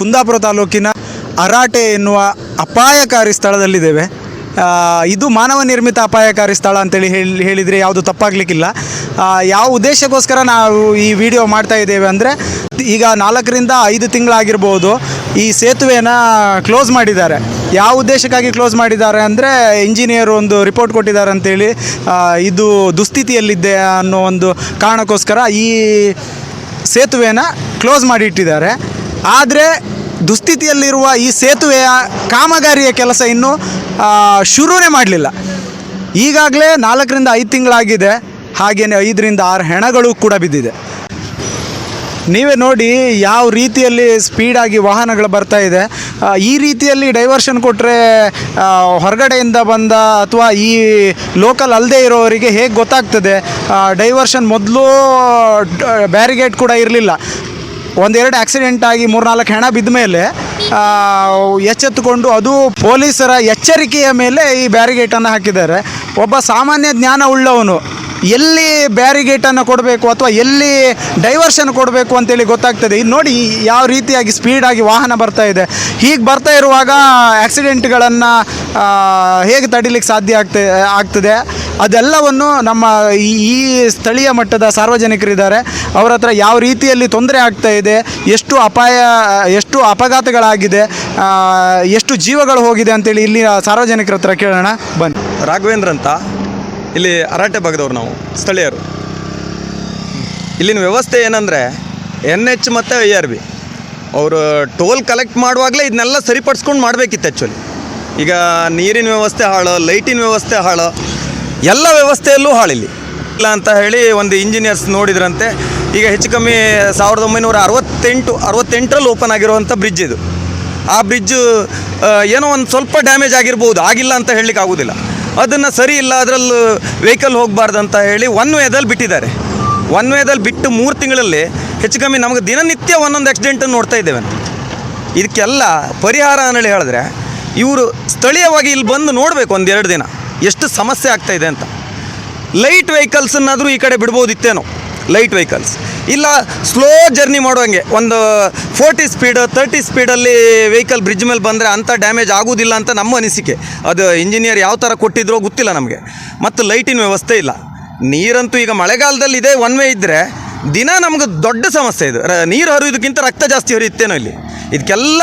ಕುಂದಾಪುರ ತಾಲೂಕಿನ ಅರಾಟೆ ಎನ್ನುವ ಅಪಾಯಕಾರಿ ಸ್ಥಳದಲ್ಲಿದ್ದೇವೆ. ಇದು ಮಾನವ ನಿರ್ಮಿತ ಅಪಾಯಕಾರಿ ಸ್ಥಳ ಅಂತೇಳಿ ಹೇಳಿ, ಹೇಳಿದರೆ ಯಾವುದು ತಪ್ಪಾಗಲಿಕ್ಕಿಲ್ಲ. ಯಾವ ಉದ್ದೇಶಕ್ಕೋಸ್ಕರ ನಾವು ಈ ವಿಡಿಯೋ ಮಾಡ್ತಾ ಇದ್ದೇವೆ ಅಂದರೆ, ಈಗ ನಾಲ್ಕರಿಂದ ಐದು ತಿಂಗಳಾಗಿರ್ಬೋದು ಈ ಸೇತುವೆನ ಕ್ಲೋಸ್ ಮಾಡಿದ್ದಾರೆ. ಯಾವ ಉದ್ದೇಶಕ್ಕಾಗಿ ಕ್ಲೋಸ್ ಮಾಡಿದ್ದಾರೆ ಅಂದರೆ ಇಂಜಿನಿಯರ್ ಒಂದು ರಿಪೋರ್ಟ್ ಕೊಟ್ಟಿದ್ದಾರೆ ಅಂತೇಳಿ ಇದು ದುಸ್ಥಿತಿಯಲ್ಲಿದೆ ಅನ್ನೋ ಒಂದು ಕಾರಣಕ್ಕೋಸ್ಕರ ಈ ಸೇತುವೆನ ಕ್ಲೋಸ್ ಮಾಡಿ ಇಟ್ಟಿದ್ದಾರೆ ಆದರೆ ದುಸ್ಥಿತಿಯಲ್ಲಿರುವ ಈ ಸೇತುವೆಯ ಕಾಮಗಾರಿಯ ಕೆಲಸ ಇನ್ನೂ ಶುರುವೇ ಮಾಡಲಿಲ್ಲ. ಈಗಾಗಲೇ ನಾಲ್ಕರಿಂದ ಐದು ತಿಂಗಳಾಗಿದೆ. ಹಾಗೆಯೇ ಐದರಿಂದ ಆರು ಹೆಣಗಳು ಕೂಡ ಬಿದ್ದಿದೆ. ನೀವೇ ನೋಡಿ ಯಾವ ರೀತಿಯಲ್ಲಿ ಸ್ಪೀಡಾಗಿ ವಾಹನಗಳು ಬರ್ತಾ ಇದೆ. ಈ ರೀತಿಯಲ್ಲಿ ಡೈವರ್ಷನ್ ಕೊಟ್ಟರೆ ಹೊರಗಡೆಯಿಂದ ಬಂದ ಅಥವಾ ಈ ಲೋಕಲ್ ಅಲ್ಲದೆ ಇರೋವರಿಗೆ ಹೇಗೆ ಗೊತ್ತಾಗ್ತದೆ? ಡೈವರ್ಷನ್ ಮೊದಲು ಬ್ಯಾರಿಗೇಟ್ ಕೂಡ ಇರಲಿಲ್ಲ. ಒಂದೆರಡು ಆಕ್ಸಿಡೆಂಟ್ ಆಗಿ ಮೂರ್ನಾಲ್ಕು ಹೆಣ ಬಿದ್ದ ಮೇಲೆ ಎಚ್ಚೆತ್ತುಕೊಂಡು ಅದು ಪೊಲೀಸರ ಎಚ್ಚರಿಕೆಯ ಮೇಲೆ ಈ ಬ್ಯಾರಿಗೇಟನ್ನು ಹಾಕಿದ್ದಾರೆ. ಒಬ್ಬ ಸಾಮಾನ್ಯ ಜ್ಞಾನ ಉಳ್ಳವನು ಎಲ್ಲಿ ಬ್ಯಾರಿಗೇಟನ್ನು ಕೊಡಬೇಕು ಅಥವಾ ಎಲ್ಲಿ ಡೈವರ್ಷನ್ ಕೊಡಬೇಕು ಅಂತೇಳಿ ಗೊತ್ತಾಗ್ತದೆ. ಇದು ನೋಡಿ ಯಾವ ರೀತಿಯಾಗಿ ಸ್ಪೀಡಾಗಿ ವಾಹನ ಬರ್ತಾ ಇದೆ. ಹೀಗೆ ಬರ್ತಾ ಇರುವಾಗ ಆ್ಯಕ್ಸಿಡೆಂಟ್ಗಳನ್ನು ಹೇಗೆ ತಡಿಲಿಕ್ಕೆ ಸಾಧ್ಯ ಆಗ್ತದೆ ಆಗ್ತದೆ. ಅದೆಲ್ಲವನ್ನು ನಮ್ಮ ಈ ಸ್ಥಳೀಯ ಮಟ್ಟದ ಸಾರ್ವಜನಿಕರಿದ್ದಾರೆ. ಅವರ ಹತ್ರ ಯಾವ ರೀತಿಯಲ್ಲಿ ತೊಂದರೆ ಆಗ್ತಾ ಇದೆ, ಎಷ್ಟು ಅಪಾಯ, ಎಷ್ಟು ಅಪಘಾತಗಳಾಗಿದೆ ಎಷ್ಟು ಜೀವಗಳು ಹೋಗಿದೆ ಅಂತೇಳಿ ಇಲ್ಲಿ ಸಾರ್ವಜನಿಕರ ಹತ್ರ ಕೇಳೋಣ. ಬನ್ನಿ. ರಾಘವೇಂದ್ರ ಅಂತ. ಇಲ್ಲಿ ಅರಾಟೆ ಭಾಗದವ್ರು ನಾವು, ಸ್ಥಳೀಯರು. ಇಲ್ಲಿನ ವ್ಯವಸ್ಥೆ ಏನಂದರೆ ಎನ್ ಎಚ್ ಮತ್ತು ಐ ಆರ್ ಬಿ ಅವರು ಟೋಲ್ ಕಲೆಕ್ಟ್ ಮಾಡುವಾಗಲೇ ಇದನ್ನೆಲ್ಲ ಸರಿಪಡಿಸ್ಕೊಂಡು ಮಾಡಬೇಕಿತ್ತು ಆ್ಯಕ್ಚುಲಿ ಈಗ ನೀರಿನ ವ್ಯವಸ್ಥೆ ಹಾಳು ಲೈಟಿನ ವ್ಯವಸ್ಥೆ ಹಾಳು, ಎಲ್ಲ ವ್ಯವಸ್ಥೆಯಲ್ಲೂ ಹಾಳಿಲ್ಲಿ ಇಲ್ಲ. ಅಂತ ಹೇಳಿ ಒಂದು ಇಂಜಿನಿಯರ್ಸ್ ನೋಡಿದ್ರಂತೆ, ಈಗ ಹೆಚ್ಚು ಕಮ್ಮಿ ಸಾವಿರದ ಒಂಬೈನೂರ ಅರವತ್ತೆಂಟು, ಅರವತ್ತೆಂಟರಲ್ಲಿ ಓಪನ್ ಆಗಿರುವಂಥ ಬ್ರಿಡ್ಜ್ ಇದು. ಆ ಬ್ರಿಡ್ಜು ಏನೋ ಒಂದು ಸ್ವಲ್ಪ ಡ್ಯಾಮೇಜ್ ಆಗಿರ್ಬೋದು, ಆಗಿಲ್ಲ ಅಂತ ಹೇಳಲಿಕ್ಕೆ ಆಗೋದಿಲ್ಲ. ಅದನ್ನು ಸರಿ ಇಲ್ಲ, ಅದರಲ್ಲಿ ವೆಹಿಕಲ್ ಹೋಗಬಾರ್ದು ಅಂತ ಹೇಳಿ ಒನ್ ವೇದಲ್ಲಿ ಬಿಟ್ಟಿದ್ದಾರೆ. ಒನ್ ವೇದಲ್ಲಿ ಬಿಟ್ಟು ಮೂರು ತಿಂಗಳಲ್ಲಿ ಹೆಚ್ಚು ಕಮ್ಮಿ ನಮಗೆ ದಿನನಿತ್ಯ ಒಂದೊಂದು ಆಕ್ಸಿಡೆಂಟನ್ನು ನೋಡ್ತಾ ಇದ್ದೇವೆ ಇದಕ್ಕೆಲ್ಲ ಪರಿಹಾರ ಅನ್ನೇಳಿ ಹೇಳಿದ್ರೆ ಇವರು ಸ್ಥಳೀಯವಾಗಿ ಇಲ್ಲಿ ಬಂದು ನೋಡಬೇಕು ಒಂದೆರಡು ದಿನ. ಎಷ್ಟು ಸಮಸ್ಯೆ ಆಗ್ತಾಯಿದೆ ಅಂತ. ಲೈಟ್ ವೆಹಿಕಲ್ಸನ್ನಾದರೂ ಈ ಕಡೆ ಬಿಡ್ಬೋದಿತ್ತೇನೋ. Light vehicles. ಇಲ್ಲ ಸ್ಲೋ ಜರ್ನಿ ಮಾಡುವಂಗೆ. ಒಂದು ಫೋರ್ಟಿ ಸ್ಪೀಡ್ ತರ್ಟಿ ಸ್ಪೀಡಲ್ಲಿ ವೆಹಿಕಲ್ ಬ್ರಿಡ್ಜ್ ಮೇಲೆ ಬಂದರೆ ಅಂಥ ಡ್ಯಾಮೇಜ್ ಆಗೋದಿಲ್ಲ ಅಂತ ನಮ್ಮ ಅನಿಸಿಕೆ. ಅದು ಇಂಜಿನಿಯರ್ ಯಾವ ಥರ ಕೊಟ್ಟಿದ್ರೋ ಗೊತ್ತಿಲ್ಲ ನಮಗೆ. ಮತ್ತು ಲೈಟಿನ ವ್ಯವಸ್ಥೆ ಇಲ್ಲ. ನೀರಂತೂ ಈಗ ಮಳೆಗಾಲದಲ್ಲಿ ಇದೆ ಒನ್ ವೇ ಇದ್ದರೆ ದಿನ ನಮ್ಗೆ ದೊಡ್ಡ ಸಮಸ್ಯೆ ಇದು. ನೀರು ಹರಿಯೋದಕ್ಕಿಂತ ರಕ್ತ ಜಾಸ್ತಿ ಹರಿಯುತ್ತೇನೋ ಇಲ್ಲಿ. ಇದಕ್ಕೆಲ್ಲ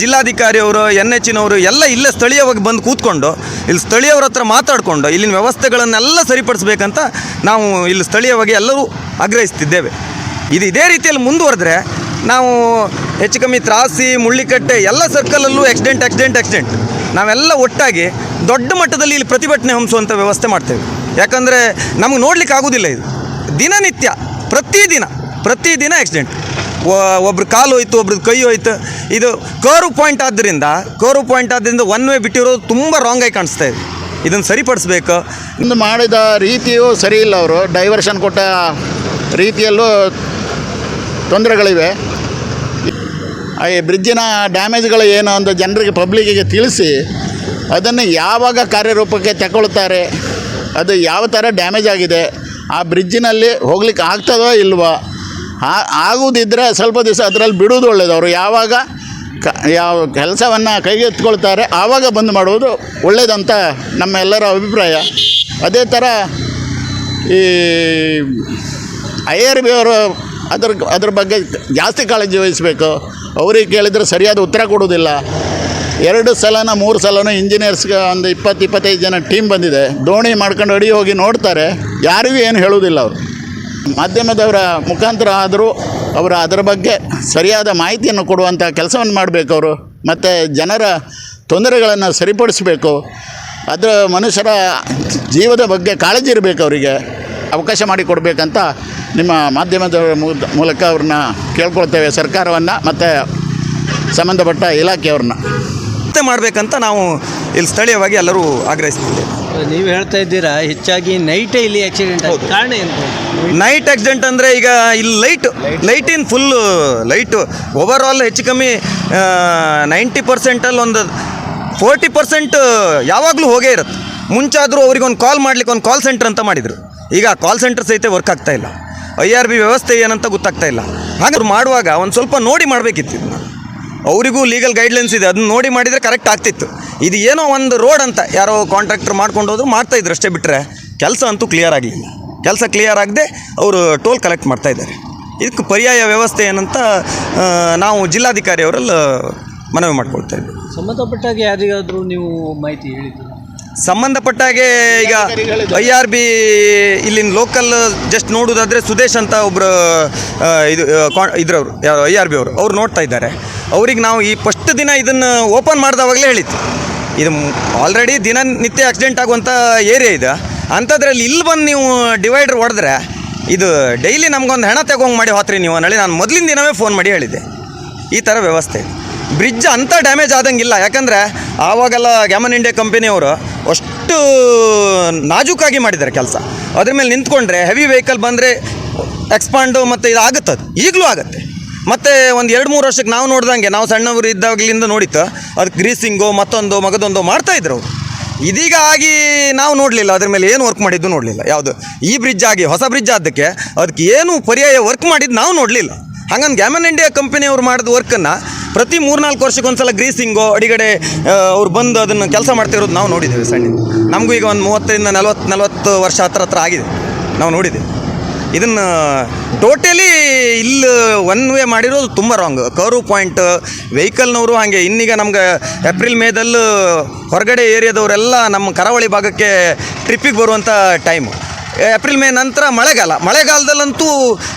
ಜಿಲ್ಲಾಧಿಕಾರಿಯವರು ಎನ್ ಎಚ್ಚಿನವರು ಎಲ್ಲ ಇಲ್ಲೇ ಸ್ಥಳೀಯವಾಗಿ ಬಂದು ಕೂತ್ಕೊಂಡು, ಇಲ್ಲಿ ಸ್ಥಳೀಯವ್ರ ಹತ್ರ ಮಾತಾಡಿಕೊಂಡು, ಇಲ್ಲಿನ ವ್ಯವಸ್ಥೆಗಳನ್ನೆಲ್ಲ ಸರಿಪಡಿಸ್ಬೇಕಂತ ನಾವು ಇಲ್ಲಿ ಸ್ಥಳೀಯವಾಗಿ ಎಲ್ಲರೂ ಆಗ್ರಹಿಸ್ತಿದ್ದೇವೆ. ಇದು ಇದೇ ರೀತಿಯಲ್ಲಿ ಮುಂದುವರೆದ್ರೆ, ನಾವು ಹೆಚ್ಚು ಕಮ್ಮಿ ತ್ರಾಸಿ, ಮುಳ್ಳಿಕಟ್ಟೆ ಎಲ್ಲ ಸರ್ಕಲಲ್ಲೂ ಆಕ್ಸಿಡೆಂಟ್ ಆಕ್ಸಿಡೆಂಟ್ ಆಕ್ಸಿಡೆಂಟ್ ನಾವೆಲ್ಲ ಒಟ್ಟಾಗಿ ದೊಡ್ಡ ಮಟ್ಟದಲ್ಲಿ ಇಲ್ಲಿ ಪ್ರತಿಭಟನೆ ಹೊಂಸುವಂಥ ವ್ಯವಸ್ಥೆ ಮಾಡ್ತೇವೆ. ಯಾಕಂದರೆ ನಮಗೆ ನೋಡ್ಲಿಕ್ಕೆ ಆಗೋದಿಲ್ಲ ಇದು. ದಿನನಿತ್ಯ, ಪ್ರತಿದಿನ ಪ್ರತಿದಿನ ಆಕ್ಸಿಡೆಂಟ್ ಒಬ್ರು ಕಾಲು ಹೋಯ್ತು ಒಬ್ರದ್ದು ಕೈ ಹೋಯ್ತು. ಇದು ಕರ್ವ್ ಪಾಯಿಂಟ್ ಆದ್ದರಿಂದ ಕರ್ವ್ ಪಾಯಿಂಟ್ ಆದ್ದರಿಂದ ಒನ್ ವೇ ಬಿಟ್ಟಿರೋದು ತುಂಬ ರಾಂಗ್ ಆಗಿ ಕಾಣಿಸ್ತಾ ಇದೆ. ಇದನ್ನು ಸರಿಪಡಿಸ್ಬೇಕು. ಒಂದು ಮಾಡಿದ ರೀತಿಯೂ ಸರಿ ಇಲ್ಲ ಅವರು. ಡೈವರ್ಷನ್ ಕೊಟ್ಟ ರೀತಿಯಲ್ಲೂ ತೊಂದರೆಗಳಿವೆ. ಈ ಬ್ರಿಡ್ಜಿನ ಡ್ಯಾಮೇಜ್ಗಳು ಏನು ಅಂತ ಜನರಿಗೆ ಪಬ್ಲಿಕ್ಕಿಗೆ ತಿಳಿಸಿ, ಅದನ್ನು ಯಾವಾಗ ಕಾರ್ಯರೂಪಕ್ಕೆ ತಗೊಳ್ತಾರೆ, ಅದು ಯಾವ ಥರ ಡ್ಯಾಮೇಜ್ ಆಗಿದೆ, ಆ ಬ್ರಿಡ್ಜಿನಲ್ಲಿ ಹೋಗ್ಲಿಕ್ಕೆ ಆಗ್ತದೋ ಇಲ್ವೋ ಆ- ಆಗುದಿದ್ರೆ ಸ್ವಲ್ಪ ದಿವಸ ಅದರಲ್ಲಿ ಬಿಡುವುದು ಒಳ್ಳೆಯದು ಅವರು ಯಾವಾಗ ಕ, ಯಾವ ಕೆಲಸವನ್ನು ಕೈಗೆತ್ಕೊಳ್ತಾರೆ ಆವಾಗ ಬಂದು ಮಾಡುವುದು ಒಳ್ಳೆಯದಂತ ನಮ್ಮ ಎಲ್ಲರ ಅಭಿಪ್ರಾಯ. ಅದೇ ಥರ ಈ ಐ ಆರ್ ಬಿ ಅವರು ಅದ್ರ ಅದ್ರ ಬಗ್ಗೆ ಜಾಸ್ತಿ ಕಾಳಜಿ ವಹಿಸಬೇಕು. ಅವ್ರಿಗೆ ಕೇಳಿದರೆ ಸರಿಯಾದ ಉತ್ತರ ಕೊಡುವುದಿಲ್ಲ. ಎರಡು ಸಲನ, ಮೂರು ಸಲನೂ ಇಂಜಿನಿಯರ್ಸ್ಗೆ ಒಂದು ಇಪ್ಪತ್ತು, ಇಪ್ಪತ್ತೈದು ಜನ ಟೀಮ್ ಬಂದಿದೆ. ದೋಣಿ ಮಾಡ್ಕೊಂಡು ಅಡಿ ಹೋಗಿ ನೋಡ್ತಾರೆ. ಯಾರಿಗೂ ಏನು ಹೇಳುವುದಿಲ್ಲ ಅವರು. ಮಾಧ್ಯಮದವರ ಮುಖಾಂತರ ಆದರೂ ಅವರು ಅದರ ಬಗ್ಗೆ ಸರಿಯಾದ ಮಾಹಿತಿಯನ್ನು ಕೊಡುವಂಥ ಕೆಲಸವನ್ನು ಮಾಡಬೇಕು ಅವರು. ಮತ್ತು ಜನರ ತೊಂದರೆಗಳನ್ನು ಸರಿಪಡಿಸಬೇಕು. ಅದರ ಮನುಷ್ಯರ ಜೀವದ ಬಗ್ಗೆ ಕಾಳಜಿ ಇರಬೇಕು ಅವರಿಗೆ. ಅವಕಾಶ ಮಾಡಿಕೊಡ್ಬೇಕಂತ ನಿಮ್ಮ ಮಾಧ್ಯಮದ ಮೂಲಕ ಅವ್ರನ್ನ ಕೇಳ್ಕೊಳ್ತೇವೆ ಸರ್ಕಾರವನ್ನು ಮತ್ತು ಸಂಬಂಧಪಟ್ಟ ಇಲಾಖೆಯವ್ರನ್ನ ಮತ್ತೆ ಮಾಡಬೇಕಂತ ನಾವು ಇಲ್ಲಿ ಸ್ಥಳೀಯವಾಗಿ ಎಲ್ಲರೂ ಆಗ್ರಹಿಸ್ತಿದ್ದೇವೆ. ನೀವು ಹೇಳ್ತಾ ಇದ್ದೀರಾ ಹೆಚ್ಚಾಗಿ ನೈಟೇ ಇಲ್ಲಿ ಆಕ್ಸಿಡೆಂಟ್ ಕಾರಣ ಏನು? ನೈಟ್ ಆಕ್ಸಿಡೆಂಟ್ ಅಂದರೆ ಈಗ ಇಲ್ಲಿ ಲೈಟ್ ಲೈಟಿನ ಫುಲ್ಲು ಲೈಟು ಓವರ್ ಆಲ್ ಹೆಚ್ಚು ಕಮ್ಮಿ ನೈಂಟಿ ಪರ್ಸೆಂಟಲ್ಲಿ ಒಂದು ಫೋರ್ಟಿ ಪರ್ಸೆಂಟ್ ಯಾವಾಗಲೂ ಹೋಗೇ ಇರುತ್ತೆ. ಮುಂಚಾದರೂ ಅವ್ರಿಗೆ ಒಂದು ಕಾಲ್ ಮಾಡ್ಲಿಕ್ಕೆ ಒಂದು ಕಾಲ್ ಸೆಂಟರ್ ಅಂತ ಮಾಡಿದರು. ಈಗ ಕಾಲ್ ಸೆಂಟರ್ ಸಹಿತ ವರ್ಕ್ ಆಗ್ತಾ ಇಲ್ಲ. ಐ ಆರ್ ಬಿ ವ್ಯವಸ್ಥೆ ಏನಂತ ಗೊತ್ತಾಗ್ತಾ ಇಲ್ಲ. ಹಾಗೆ ಅವ್ರು ಮಾಡುವಾಗ ಒಂದು ಸ್ವಲ್ಪ ನೋಡಿ ಮಾಡಬೇಕಿತ್ತು ಇದನ್ನ ಅವರಿಗೂ ಲೀಗಲ್ ಗೈಡ್ಲೈನ್ಸ್ ಇದೆ. ಅದನ್ನ ನೋಡಿ ಮಾಡಿದರೆ ಕರೆಕ್ಟ್ ಆಗ್ತಿತ್ತು. ಇದು ಏನೋ ಒಂದು ರೋಡ್ ಅಂತ ಯಾರೋ ಕಾಂಟ್ರಾಕ್ಟರ್ ಮಾಡ್ಕೊಂಡು ಹೋದ್ರು ಮಾಡ್ತಾ ಇದ್ರು ಅಷ್ಟೇ ಬಿಟ್ಟರೆ ಕೆಲಸ ಅಂತೂ ಕ್ಲಿಯರ್ ಆಗಲಿಲ್ಲ. ಕೆಲಸ ಕ್ಲಿಯರ್ ಆಗದೆ ಅವರು ಟೋಲ್ ಕಲೆಕ್ಟ್ ಮಾಡ್ತಾ ಇದ್ದಾರೆ. ಇದಕ್ಕೆ ಪರ್ಯಾಯ ವ್ಯವಸ್ಥೆ ಏನಂತ ನಾವು ಜಿಲ್ಲಾಧಿಕಾರಿ ಅವರಲ್ಲಿ ಮನವಿ ಮಾಡ್ಕೊಳ್ತಾ ಇದ್ದೀವಿ ಸಂಬಂಧಪಟ್ಟಾಗೆ ಯಾರಿಗಾದರೂ ನೀವು ಮಾಹಿತಿ ಹೇಳಿದ್ದೀರಾ? ಸಂಬಂಧಪಟ್ಟಾಗೆ ಈಗ ಐ ಆರ್ ಬಿ ಇಲ್ಲಿನ ಲೋಕಲ್ ಜಸ್ಟ್ ನೋಡೋದಾದರೆ ಸುದೇಶ್ ಅಂತ ಒಬ್ಬರು ಇದು ಕಾ- ಇದ್ರವ್ರು ಯಾರು ಐ ಆರ್ ಬಿ ಅವರು ಅವ್ರು ನೋಡ್ತಾ ಇದ್ದಾರೆ. ಅವ್ರಿಗೆ ನಾವು ಈ ಫಸ್ಟ್ ದಿನ ಇದನ್ನು ಓಪನ್ ಮಾಡಿದವಾಗಲೇ ಹೇಳಿತ್ತು ಇದು ಆಲ್ರೆಡಿ ದಿನನಿತ್ಯ ಆಕ್ಸಿಡೆಂಟ್ ಆಗುವಂಥ ಏರಿಯಾ ಇದೆ. ಅಂಥದ್ರಲ್ಲಿ ಇಲ್ಲಿ ಬಂದು ನೀವು ಡಿವೈಡ್ರ್ ಹೊಡೆದ್ರೆ ಇದು ಡೈಲಿ ನಮಗೊಂದು ಹೆಣ ತಗೊಂಡು ಮಾಡಿ ಹೋತ್ರಿ ನೀವು ಅನ್ನಲಿ ನಾನು ಮೊದಲಿನ ದಿನವೇ ಫೋನ್ ಮಾಡಿ ಹೇಳಿದ್ದೆ ಈ ಥರ ವ್ಯವಸ್ಥೆ. ಬ್ರಿಡ್ಜ್ ಅಂಥ ಡ್ಯಾಮೇಜ್ ಆದಂಗಿಲ್ಲ. ಯಾಕಂದರೆ ಆವಾಗೆಲ್ಲ ಗ್ಯಾಮನ್ ಇಂಡಿಯಾ ಕಂಪನಿಯವರು ಅಷ್ಟು ನಾಜೂಕಾಗಿ ಮಾಡಿದ್ದಾರೆ ಕೆಲಸ. ಅದ್ರ ಮೇಲೆ ನಿಂತ್ಕೊಂಡ್ರೆ ಹೆವಿ ವೆಹಿಕಲ್ ಬಂದರೆ ಎಕ್ಸ್ಪಾಂಡು ಮತ್ತು ಇದು ಆಗುತ್ತೆ ಅದು. ಈಗಲೂ ಆಗುತ್ತೆ. ಮತ್ತು ಒಂದು ಎರಡು ಮೂರು ವರ್ಷಕ್ಕೆ ನಾವು ನೋಡ್ದಂಗೆ, ನಾವು ಸಣ್ಣವರು ಇದ್ದಾಗಲಿಂದ ನೋಡಿತ್ತು. ಅದು ಗ್ರೀಸಿಂಗು ಮತ್ತೊಂದು, ಮಗದೊಂದು ಮಾಡ್ತಾಯಿದ್ರು ಅವರು. ಇದೀಗ ಆಗಿ ನಾವು ನೋಡಲಿಲ್ಲ, ಅದ್ರ ಮೇಲೆ ಏನು ವರ್ಕ್ ಮಾಡಿದ್ದು ನೋಡಲಿಲ್ಲ. ಯಾವುದು? ಈ ಬ್ರಿಡ್ಜ್ ಆಗಿ, ಹೊಸ ಬ್ರಿಡ್ಜ್ ಆದಕ್ಕೆ ಅದಕ್ಕೆ ಏನು ಪರ್ಯಾಯ ವರ್ಕ್ ಮಾಡಿದ್ದು ನಾವು ನೋಡಲಿಲ್ಲ. ಹಂಗಂದು ಗ್ಯಾಮನ್ ಇಂಡಿಯಾ ಕಂಪನಿಯವ್ರು ಮಾಡಿದ ವರ್ಕನ್ನು ಪ್ರತಿ ಮೂರ್ನಾಲ್ಕು ವರ್ಷಕ್ಕೊಂದ್ಸಲ ಗ್ರೀಸಿಂಗು ಅಡಿಗಡೆ ಅವ್ರು ಬಂದು ಅದನ್ನು ಕೆಲಸ ಮಾಡ್ತಿರೋದು ನಾವು ನೋಡಿದ್ದೇವೆ ಸಣ್ಣ ನಮಗೂ ಈಗ ಒಂದು ಮೂವತ್ತರಿಂದ ನಲ್ವತ್ತು ನಲ್ವತ್ತು ವರ್ಷ ಹತ್ರ ಹತ್ರ ಆಗಿದೆ. ನಾವು ನೋಡಿದ್ದೇವೆ. ಇದನ್ನು ಟೋಟಲಿ ಇಲ್ಲಿ ಒನ್ ವೇ ಮಾಡಿರೋದು ತುಂಬ ರಾಂಗ್ ಕರು ಪಾಯಿಂಟ್ ವೆಹಿಕಲ್ನವರು ಹಾಗೆ. ಇನ್ನೀಗ ನಮ್ಗೆ ಏಪ್ರಿಲ್ ಮೇದಲ್ಲೂ ಹೊರಗಡೆ ಏರಿಯಾದವರೆಲ್ಲ ನಮ್ಮ ಕರಾವಳಿ ಭಾಗಕ್ಕೆ ಟ್ರಿಪ್ಪಿಗೆ ಬರುವಂಥ ಟೈಮು ಏಪ್ರಿಲ್ ಮೇ ನಂತರ ಮಳೆಗಾಲ. ಮಳೆಗಾಲದಲ್ಲಂತೂ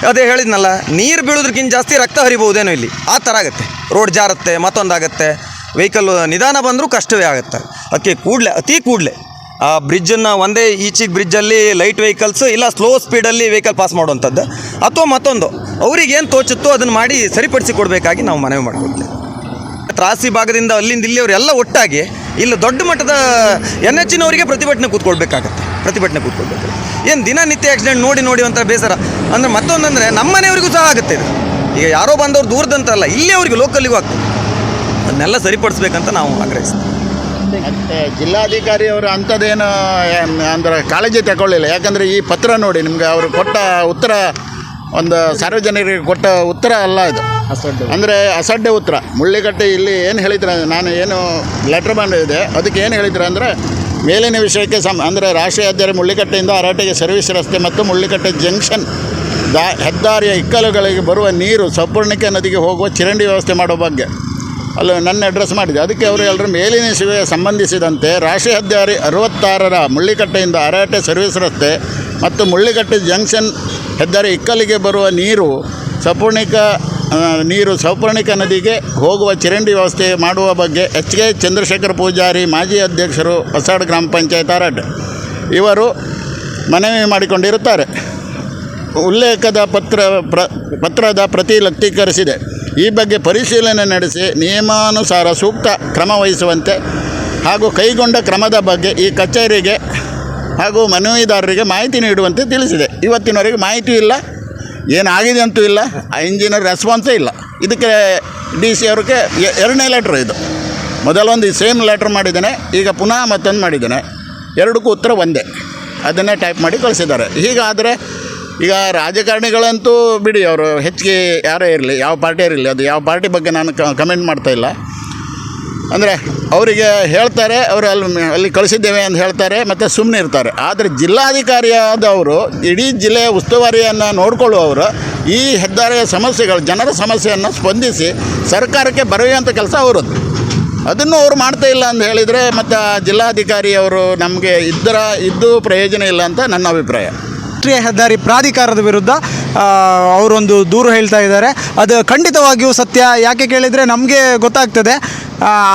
ಅದೇ ಹೇಳಿದ್ನಲ್ಲ, ನೀರು ಬೀಳೋದ್ರಕ್ಕಿಂತ ಜಾಸ್ತಿ ರಕ್ತ ಹರಿಬಹುದೇನೋ ಇಲ್ಲಿ. ಆ ಥರ ಆಗುತ್ತೆ. ರೋಡ್ ಜಾರುತ್ತೆ, ಮತ್ತೊಂದಾಗತ್ತೆ. ವೆಹಿಕಲ್ ನಿಧಾನ ಬಂದರೂ ಕಷ್ಟವೇ ಆಗುತ್ತೆ. ಅದಕ್ಕೆ ಕೂಡಲೇ, ಅತಿ ಕೂಡಲೇ. ಆ ಬ್ರಿಡ್ಜನ್ನು ಒಂದೇ ಈಚಿಗೆ ಬ್ರಿಡ್ಜಲ್ಲಿ ಲೈಟ್ ವೆಹಿಕಲ್ಸ್ ಇಲ್ಲ ಸ್ಲೋ ಸ್ಪೀಡಲ್ಲಿ ವೆಹಿಕಲ್ ಪಾಸ್ ಮಾಡುವಂಥದ್ದು. ಅಥವಾ ಮತ್ತೊಂದು, ಅವ್ರಿಗೆ ಏನು ತೋಚುತ್ತೋ ಅದನ್ನು ಮಾಡಿ ಸರಿಪಡಿಸಿ ಕೊಡಬೇಕಾಗಿ ನಾವು ಮನವಿ ಮಾಡ್ಕೊಳ್ತೇವೆ. ತ್ರಾಸಿ ಭಾಗದಿಂದ ಅಲ್ಲಿಂದ ಇಲ್ಲಿಯವರೆಲ್ಲ ಒಟ್ಟಾಗಿ ಇಲ್ಲಿ ದೊಡ್ಡ ಮಟ್ಟದ ಎನ್ ಎಚ್ಚಿನವರಿಗೆ ಪ್ರತಿಭಟನೆ ಕೂತ್ಕೊಳ್ಬೇಕಾಗತ್ತೆ. ಪ್ರತಿಭಟನೆ ಕೂತ್ಕೊಳ್ಬೇಕು. ಏನು ದಿನನಿತ್ಯ ಆಕ್ಸಿಡೆಂಟ್ ನೋಡಿ ನೋಡಿ ಅಂತ ಬೇಸರ. ಅಂದರೆ ಮತ್ತೊಂದಂದರೆ ನಮ್ಮ ಮನೆಯವರಿಗೂ ಸಹ ಆಗುತ್ತೆ ಇದು. ಈಗ ಯಾರೋ ಬಂದವ್ರು ದೂರದಂತಲ್ಲ, ಇಲ್ಲಿಯವರಿಗೆ ಲೋಕಲ್ಲಿಗೂ ಆಗ್ತದೆ. ಅದನ್ನೆಲ್ಲ ಸರಿಪಡಿಸ್ಬೇಕಂತ ನಾವು ಆಗ್ರಹಿಸ್ತೀವಿ. ಮತ್ತು ಜಿಲ್ಲಾಧಿಕಾರಿ ಅವರು ಅಂಥದ್ದೇನು ಅಂದರೆ ಕಾಳಜಿ ತಗೊಳ್ಳಿಲ್ಲ. ಯಾಕಂದರೆ ಈ ಪತ್ರ ನೋಡಿ ನಿಮಗೆ ಅವರು ಕೊಟ್ಟ ಉತ್ತರ ಒಂದು ಸಾರ್ವಜನಿಕರಿಗೆ ಕೊಟ್ಟ ಉತ್ತರ ಅಲ್ಲ ಇದು. ಅಂದರೆ ಅಸಡ್ಡೆ ಉತ್ತರ. ಮುಳ್ಳಿಕಟ್ಟೆ ಇಲ್ಲಿ ಏನು ಹೇಳಿದ್ರೆ ನಾನು ಏನು ಲೆಟ್ರ್ ಬಂದಿದೆ ಅದಕ್ಕೆ ಏನು ಹೇಳಿದ್ರು ಅಂದರೆ ಮೇಲಿನ ವಿಷಯಕ್ಕೆ ಸಂ ಅಂದರೆ ರಾಷ್ಟ್ರೀಯ ಹೆದ್ದಾರಿ ಮುಳ್ಳಿಕಟ್ಟೆಯಿಂದ ಹರಾಟೆಗೆ ಸರ್ವಿಸ್ ರಸ್ತೆ ಮತ್ತು ಮುಳ್ಳಿಕಟ್ಟೆ ಜಂಕ್ಷನ್ ದಾ ಹೆದ್ದಾರಿಯ ಇಕ್ಕಲುಗಳಿಗೆ ಬರುವ ನೀರು ಸಪೂರ್ಣಿಕೆ ನದಿಗೆ ಹೋಗುವ ಚರಂಡಿ ವ್ಯವಸ್ಥೆ ಮಾಡೋ ಬಗ್ಗೆ. ಅಲ್ಲಿ, ನನ್ನ ಅಡ್ರೆಸ್ ಮಾಡಿದೆ. ಅದಕ್ಕೆ ಅವರು ಎಲ್ಲರೂ ಮೇಲಿನ ಸೇವೆಗೆ ಸಂಬಂಧಿಸಿದಂತೆ ರಾಷ್ಟ್ರೀಯ ಹೆದ್ದಾರಿ ಅರವತ್ತಾರರ ಮುಳ್ಳಿಕಟ್ಟೆಯಿಂದ ಅರಾಟೆ ಸರ್ವಿಸ್ ರಸ್ತೆ ಮತ್ತು ಮುಳ್ಳಿಕಟ್ಟೆ ಜಂಕ್ಷನ್ ಹೆದ್ದಾರಿ ಇಕ್ಕಲಿಗೆ ಬರುವ ನೀರು ಸಪೂರ್ಣಿಕ ನೀರು ಸೌಪರ್ಣಿಕ ನದಿಗೆ ಹೋಗುವ ಚರಂಡಿ ವ್ಯವಸ್ಥೆ ಮಾಡುವ ಬಗ್ಗೆ ಎಚ್ ಕೆ ಚಂದ್ರಶೇಖರ್ ಪೂಜಾರಿ, ಮಾಜಿ ಅಧ್ಯಕ್ಷರು ಹೊಸಾಡ್ ಗ್ರಾಮ ಪಂಚಾಯತ್ ಅರಹಟ್ಟೆ ಇವರು ಮನವಿ ಮಾಡಿಕೊಂಡಿರುತ್ತಾರೆ. ಉಲ್ಲೇಖದ ಪತ್ರ ಪ್ರ, ಪತ್ರದ ಪ್ರತಿ ಲಕ್ತೀಕರಿಸಿದೆ ಈ ಬಗ್ಗೆ ಪರಿಶೀಲನೆ ನಡೆಸಿ ನಿಯಮಾನುಸಾರ ಸೂಕ್ತ ಕ್ರಮ ವಹಿಸುವಂತೆ ಹಾಗೂ ಕೈಗೊಂಡ ಕ್ರಮದ ಬಗ್ಗೆ ಈ ಕಚೇರಿಗೆ ಹಾಗೂ ಮನವಿದಾರರಿಗೆ ಮಾಹಿತಿ ನೀಡುವಂತೆ ತಿಳಿಸಿದೆ. ಇವತ್ತಿನವರೆಗೆ ಮಾಹಿತಿ ಇಲ್ಲ, ಏನಾಗಿದೆ ಅಂತೂ ಇಲ್ಲ, ಆ ಇಂಜಿನಿಯರ್ ರೆಸ್ಪಾನ್ಸೇ ಇಲ್ಲ. ಇದಕ್ಕೆ ಡಿ ಸಿ ಅವ್ರಿಗೆ ಎರಡನೇ ಲೆಟ್ರ್ ಇದು. ಮೊದಲೊಂದು ಸೇಮ್ ಲೆಟ್ರ್ ಮಾಡಿದ್ದೇನೆ, ಈಗ ಪುನಃ ಮತ್ತೊಂದು ಮಾಡಿದ್ದೇನೆ. ಎರಡಕ್ಕೂ ಉತ್ತರ ಒಂದೇ. ಅದನ್ನೇ ಟೈಪ್ ಮಾಡಿ ಕಳಿಸಿದ್ದಾರೆ. ಹೀಗಾದರೆ ಈಗ ರಾಜಕಾರಣಿಗಳಂತೂ ಬಿಡಿ, ಅವರು ಹೆಚ್ಚಿಗೆ ಯಾರೇ ಇರಲಿ, ಯಾವ ಪಾರ್ಟಿ ಇರಲಿ, ಅದು ಯಾವ ಪಾರ್ಟಿ ಬಗ್ಗೆ ನಾನು ಕಮೆಂಟ್ ಮಾಡ್ತಾ ಇಲ್ಲ. ಅಂದರೆ ಅವರಿಗೆ ಹೇಳ್ತಾರೆ, ಅವರು ಅಲ್ಲಿ ಅಲ್ಲಿ ಕಳಿಸಿದ್ದೇವೆ ಅಂತ ಹೇಳ್ತಾರೆ, ಮತ್ತು ಸುಮ್ಮನೆ ಇರ್ತಾರೆ. ಆದರೆ ಜಿಲ್ಲಾಧಿಕಾರಿಯಾದವರು ಇಡೀ ಜಿಲ್ಲೆಯ ಉಸ್ತುವಾರಿಯನ್ನು ನೋಡಿಕೊಳ್ಳುವವರು, ಈ ಹೆದ್ದಾರಿಯ ಸಮಸ್ಯೆಗಳು, ಜನರ ಸಮಸ್ಯೆಯನ್ನು ಸ್ಪಂದಿಸಿ ಸರ್ಕಾರಕ್ಕೆ ಬರೆಯುವಂಥ ಕೆಲಸ ಅವರದ್ದು. ಅದನ್ನು ಅವ್ರು ಮಾಡ್ತಾ ಇಲ್ಲ ಅಂತ ಹೇಳಿದರೆ ಮತ್ತು ಜಿಲ್ಲಾಧಿಕಾರಿಯವರು ಜಿಲ್ಲಾಧಿಕಾರಿ ಅವರು ನಮಗೆ ಇದ್ದರ, ಇದ್ದು ಪ್ರಯೋಜನ ಇಲ್ಲ ಅಂತ ನನ್ನ ಅಭಿಪ್ರಾಯ. ರಾಷ್ಟ್ರೀಯ ಹೆದ್ದಾರಿ ಪ್ರಾಧಿಕಾರದ ವಿರುದ್ಧ ಅವರೊಂದು ದೂರು ಹೇಳ್ತಾ ಇದ್ದಾರೆ. ಅದು ಖಂಡಿತವಾಗಿಯೂ ಸತ್ಯ. ಯಾಕೆ ಕೇಳಿದರೆ ನಮಗೆ ಗೊತ್ತಾಗ್ತದೆ.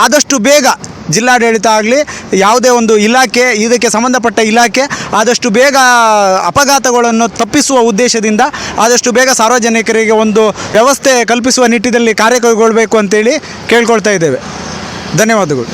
ಆದಷ್ಟು ಬೇಗ ಜಿಲ್ಲಾಡಳಿತ ಆಗಲಿ, ಯಾವುದೇ ಒಂದು ಇಲಾಖೆ, ಇದಕ್ಕೆ ಸಂಬಂಧಪಟ್ಟ ಇಲಾಖೆ, ಆದಷ್ಟು ಬೇಗ ಅಪಘಾತಗಳನ್ನು ತಪ್ಪಿಸುವ ಉದ್ದೇಶದಿಂದ, ಆದಷ್ಟು ಬೇಗ ಸಾರ್ವಜನಿಕರಿಗೆ ಒಂದು ವ್ಯವಸ್ಥೆ ಕಲ್ಪಿಸುವ ನಿಟ್ಟಿನಲ್ಲಿ ಕಾರ್ಯ ಕೈಗೊಳ್ಳಬೇಕು ಅಂತೇಳಿ ಕೇಳ್ಕೊಳ್ತಾ ಇದ್ದೇವೆ. ಧನ್ಯವಾದಗಳು.